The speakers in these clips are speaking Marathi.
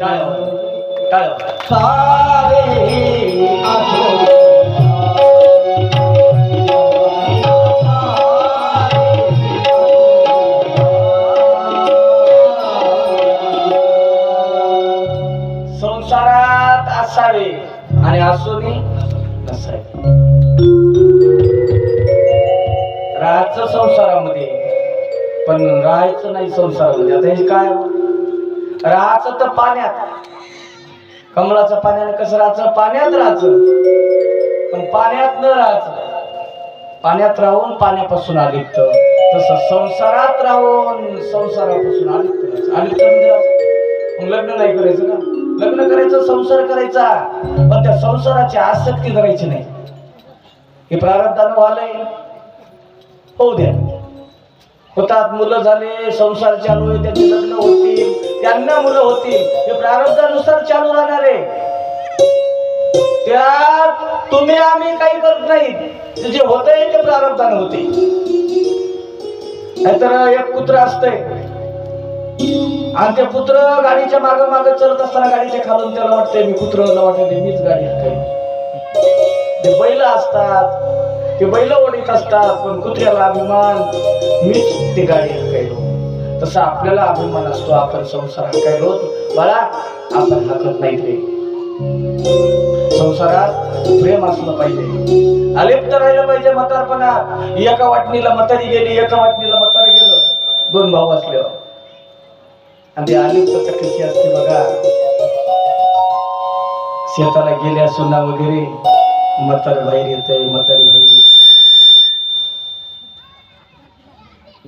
टाळ्या सारे संसारात असावे आणि असोनी नसावे. राहायचं संसारामध्ये पण राहायचं नाही संसारामध्ये. आता हे काय? राहायचं तर पाण्यात. कमळाचं पाण्याने कसं राहायचं पाण्यात राहायचं पण पाण्यात न राहायचं पाण्यात राहून पाण्यापासून अलिप्त तसं संसारात राहून संसारापासून अलिप्त अलिप्त म्हणजे मग लग्न नाही करायचं का? लग्न करायचं संसार करायचा. पण त्या संसाराची आसक्ती करायची नाही. हे प्रारब्धानं व्हालंय होऊ द्या. होतात मुलं झाले संसार चालू आहे त्याचे लग्न होतील त्यांना मुलं होतील. हे प्रारब्धानुसार चालू राहणार आहे. त्यात तुम्ही आम्ही काही करत नाही. जे होतंय ते प्रारब्धानं होते नाहीतर एक कुत्र असतंय. आणि ते पुत्र गाडीच्या माग माग चलत असताना गाडीच्या खालून त्याला वाटतंय मी कुत्र मीच गाडी हाकली ते बैल असतात. ते बैल ओढीत असतात पण कुत्र्याला अभिमान मीच ती गाडी हकायलो तसा आपल्याला अभिमान असतो. आपण संसार हकायलो बाळा आपण हाकत नाही रे संसारात प्रेम असलं पाहिजे. अलिप्त राहिलं पाहिजे म्हातारपणात. एका वाटणीला म्हातारी गेली एका वाटणीला म्हातारी गेलं. दोन भाऊ असल्यावर हो. आणि ते अलिप्त कशी असते बघा. शेताला गेल्या सुना वगैरे म्हातार बाहेर येते म्हातारी बाहेर येते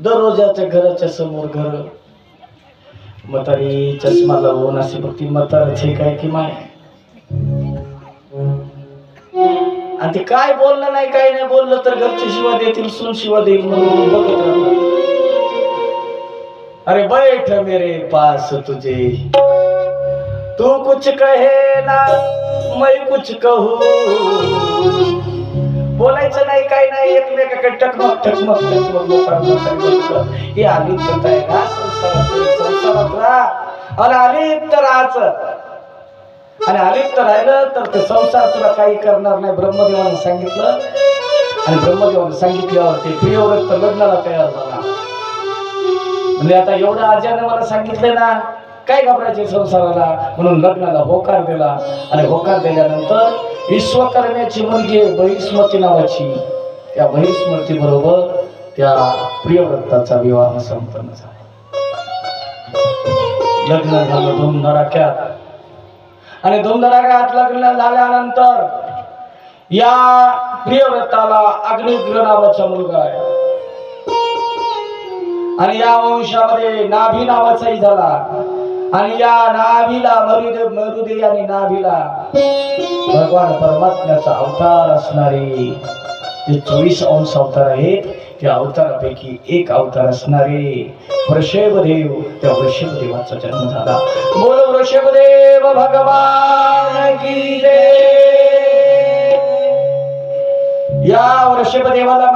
दररोजाच्या घराच्या समोर घर. म्हातारी चष्मा लावून अशी बघती म्हाताराचे काय की माय? आणि ते काय बोललं नाही काय नाही बोललं तर घरचे शिवा देतील सून शिवा देईल म्हणून बघत राहतात. अरे बैठ मेरे पास तुझे तू कुछ कहे ना मैं कुछ कहू. बोलायचं नाही काय नाही एकमेकाकडे टकमक टकमक टकमक लोकांना आहे का? संसारात अलिप्त राहायचं. आणि अलिप्त राहिलं तर ते संसार तुला काही करणार नाही ब्रह्मदेवाने सांगितलं. आणि ब्रह्मदेवाने सांगितल्यावर ते प्रियव्रत लग्नाला तयार झाला. म्हणजे आता एवढं आज्याने मला सांगितलं ना काय घाबरायचे संसाराला? म्हणून लग्नाला होकार दिला. आणि होकार दिल्यानंतर विश्वकर्म्याची मुलगी बहिस्मती नावाची. त्या बहिस्मती बरोबर त्या प्रियव्रताचा विवाह संपन्न झाला. लग्न झालं धुमधडाक्यात. आणि धुमधडाक्यात लग्न झाल्यानंतर या प्रियव्रताला अग्निग्र नावाचा मुलगा आहे. आणि या वंशामध्ये नाभी नावाचाही झाला. आणि या नाभीला मरुदे मरुदे आणि नाभीला भगवान परमात्म्याचा अवतार असणारे जे चोवीस अंश अवतार आहेत त्या अवतारापैकी एक अवतार असणारे वृषभदेव. त्या वृषभदेवाचा जन्म झाला. बोल वृषभदेव भगवान की जय. या वृषभदेवाला